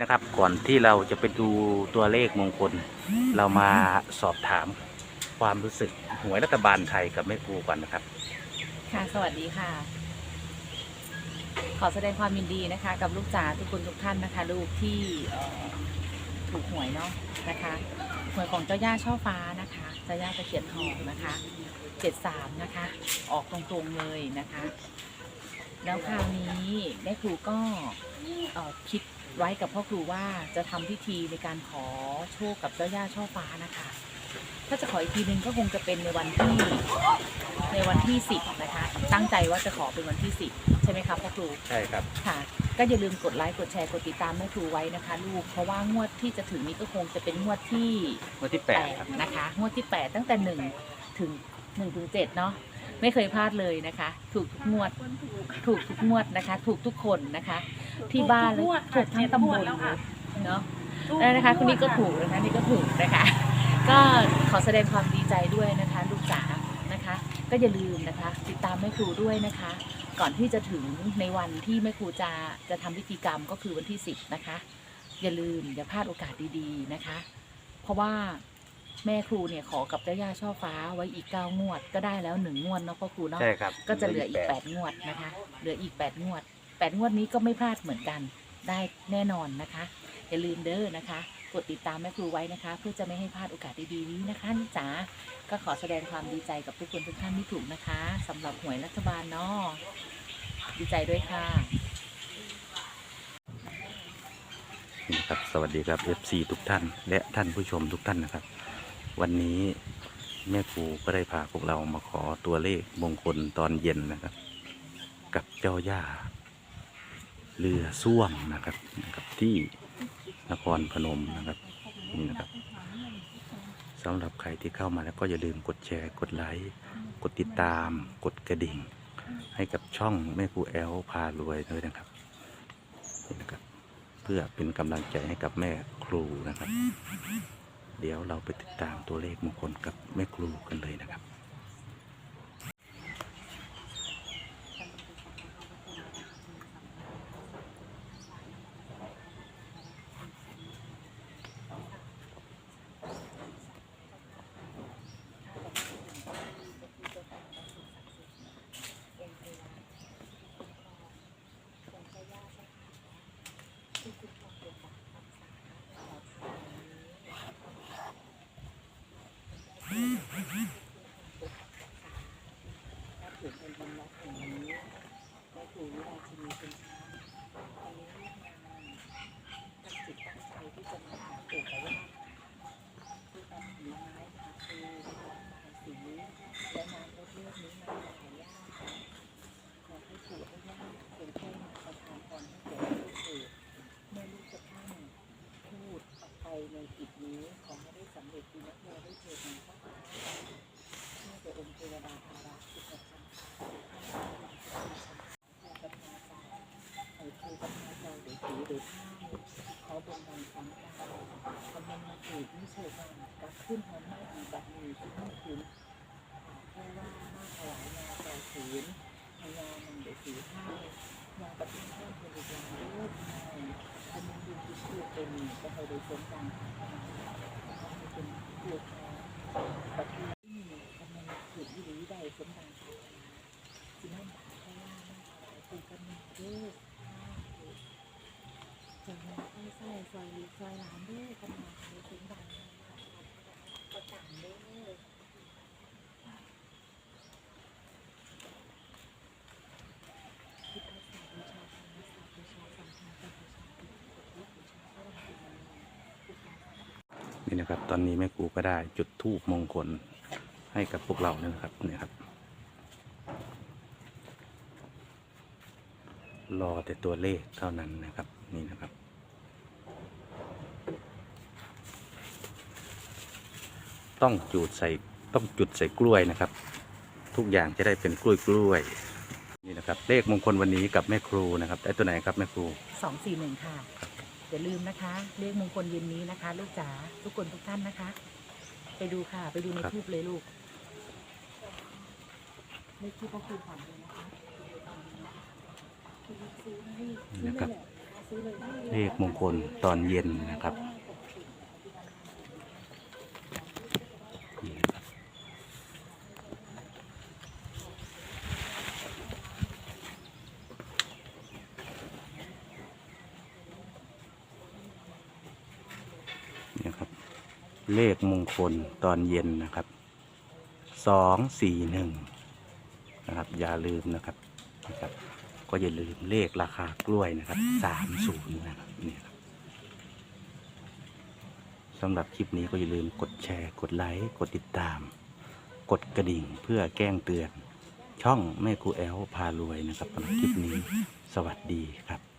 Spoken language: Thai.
นะครับ ก่อนที่เราจะไปดูตัวเลขมงคล เรามาสอบถามความรู้สึกหวยรัฐบาลไทยกับแม่ครูก่อนนะครับ ค่ะ สวัสดีค่ะ ขอแสดงความยินดีนะคะ กับลูกจ๋าทุกคนทุกท่านนะคะ ลูกที่เอ่อถูกหวยเนาะนะคะหวยของเจ้าย่าช่อฟ้านะคะเจ้าย่าตะเคียนทองนะคะเจ็ดสามนะคะ ออกตรงๆเลยนะคะ แล้วคราวนี้แม่ครูก็เอ่อคิด ไว้กับพ่อครูว่าจะทำพิธีในการขอโชคกับเจ้าย่าช่อฟ้านะคะ ถ้าจะขออีกทีนึงก็คงจะเป็นในวันที่ในวันที่สิบนะคะ ตั้งใจว่าจะขอเป็นวันที่สิบใช่ไหมคะพ่อครูใช่ครับค่ะ ก็อย่าลืมกดไลค์กดแชร์กดติดตามแม่ครูไว้นะคะ ลูกเพราะว่างวดที่จะถึงนี้ก็คงจะเป็นงวดที่วันที่แปดครับนะคะงวดที่แปดตั้งแต่หนึ่งถึงหนึ่งถึงเจ็ดเนาะ ไม่เคยพลาดเลยนะคะ ถูกทุกงวด ถูกทุกงวดนะคะ ถูกทุกคนนะคะ ที่บ้านเลยถูกทั้งตำบลเลยเนาะแล้วนะคะคนนี้ก็ถูกนะคะนี่ก็ถูกนะคะ ก็ขอแสดงความดีใจด้วยนะคะ ลูกจ๋านะคะ ก็อย่าลืมนะคะ ติดตามแม่ครูด้วยนะคะ ก่อนที่จะถึงในวันที่แม่ครูจะจะทำพิธีกรรมก็คือวันที่สิบนะคะ อย่าลืมอย่าพลาดโอกาสดีๆนะคะ เพราะว่า แม่ครูเนี่ยขอกับเจ้าย่าช่อฟ้าไว้อีกเก้างวด ก็ได้แล้วหนึ่งงวดเนาะพ่อครูเนาะใช่ครับก็จะเหลืออีกแปดงวดนะคะ เหลืออีกแปดงวดแปดงวดนี้ก็ไม่พลาดเหมือนกัน ได้แน่นอนนะคะอย่าลืมเด้อนะคะ กดติดตามแม่ครูไว้นะคะ เพื่อจะไม่ให้พลาดโอกาสดีๆนี้นะคะนี่จ๋าก็ขอแสดงความดีใจกับทุกคนทุกท่านที่ถูกนะคะสำหรับหวยรัฐบาลเนาะดีใจด้วยค่ะนี่นะครับสวัสดีครับ FC ทุกท่าน และท่านผู้ชมทุกท่านนะครับ วันนี้แม่ครูก็ได้พาพวกเรามาขอตัวเลขมงคลตอนเย็นนะครับ กับเจ้าย่า เรือส้วมนะครับนะครับที่นครพนมนะครับนี่นะครับสำหรับใครที่เข้ามาแล้วก็อย่าลืมกดแชร์กดไลค์กดติดตามกดกระดิ่ง ให้กับช่องแม่ครูแอลพารวยด้วยนะครับนี่นะครับเพื่อเป็นกำลังใจให้กับแม่ครูนะครับ เดี๋ยวเราไปติด ตามตัวเลขมงคลกับแม่ครูกันเลยนะครับ ถูกเป็นบุญ รักแห่งนี้แม่ครูวิราชินีเป็นชางวันนี้ลูกมาตั้งจิตตั้งใจที่จะมาหาปู่กับย่าที่นำผลไม้มาคือมาสีและน้ำรดเลือดนี้มาถวายย่าขอให้ปู่ให้ย่าเป็นผู้มาประทานพรให้แก่ลูกเถิดเมื่อลูกจะท่านพูดออกไปในกิจนี้ขอให้ได้สำเร็จดีนักโมได้เถิดหนึ่งข้อความเมื่อแต่องค์เทวดาอารักษ์สุขสันต์ กับนาจาไอ้คือกับนา จาหรือผีหรือผ้าเขาบนบันสังกากำลังมาถือที่โชบันกับขึ้นหอมไม้ดีแบบนี้ที่ไม่คุ้นแค่ว่ามาถวายนาจาศีลพญานันเดศีห้ายาปฏิเทศเป็นอีกอย่างเลิศไงอันนี้ดูที่ชื่อเป็นจะให้ได้สมดังเขาเป็นเพื่อแทนปฏิที่กำลังถือวิริได้สมดันาสินั่นบาทแค่ว่ามาถวายปู่กันหนึ่งเด้อจังหวะไส้ไส้ ซอยลูกซอยหลานด้อกำลังถือสมดังประจำเด้อพุทธศาสนาธรรมศาสนาสังฆาสังฆาสังฆาพุทธศาสนาพระธรรมพุทธศาสนานี่นะครับ ตอนนี้แม่ครูก็ได้จุดธูปมงคลให้กับพวกเราเนี่ยนะครับเนี่ยครับรอแต่ตัวเลขเท่านั้นนะครับ นี่นะครับ ต้องจุดใส่ต้องจุดใส่กล้วยนะครับ ทุกอย่างจะได้เป็นกล้วยกล้วยๆนี่นะครับ เลขมงคลวันนี้กับแม่ครูนะครับได้ตัวไหนครับแม่ครูสองสี่หนึ่งค่ะอย่าลืมนะคะ เลขมงคลเย็นนี้นะคะ ลูกจ๋าทุกคนทุกท่านนะคะ ไปดูค่ะ ไปดูในครับทูบเลยลูกเลขที่พ่อครูฝันเลยนะคะคือซื้อให้ซื้อนะคเลรับยแหละเลขมงคลตอนเย็นนะครับนี่นะครับ นี่ครับ เลขมงคลตอนเย็นนะครับสองสี่หนึ่งนะครับ อย่าลืมนะครับนะครับ ก็อย่าลืมเลขราคากล้วยนะครับสามศูนย์นะครับนี่ครับสำหรับคลิปนี้ก็อย่าลืมกดแชร์ กดไลค์ กดติดตาม กดกระดิ่งเพื่อแจ้งเตือน ช่องแม่ครูแอลพารวยนะครับสำหรับคลิปนี้ สวัสดีครับ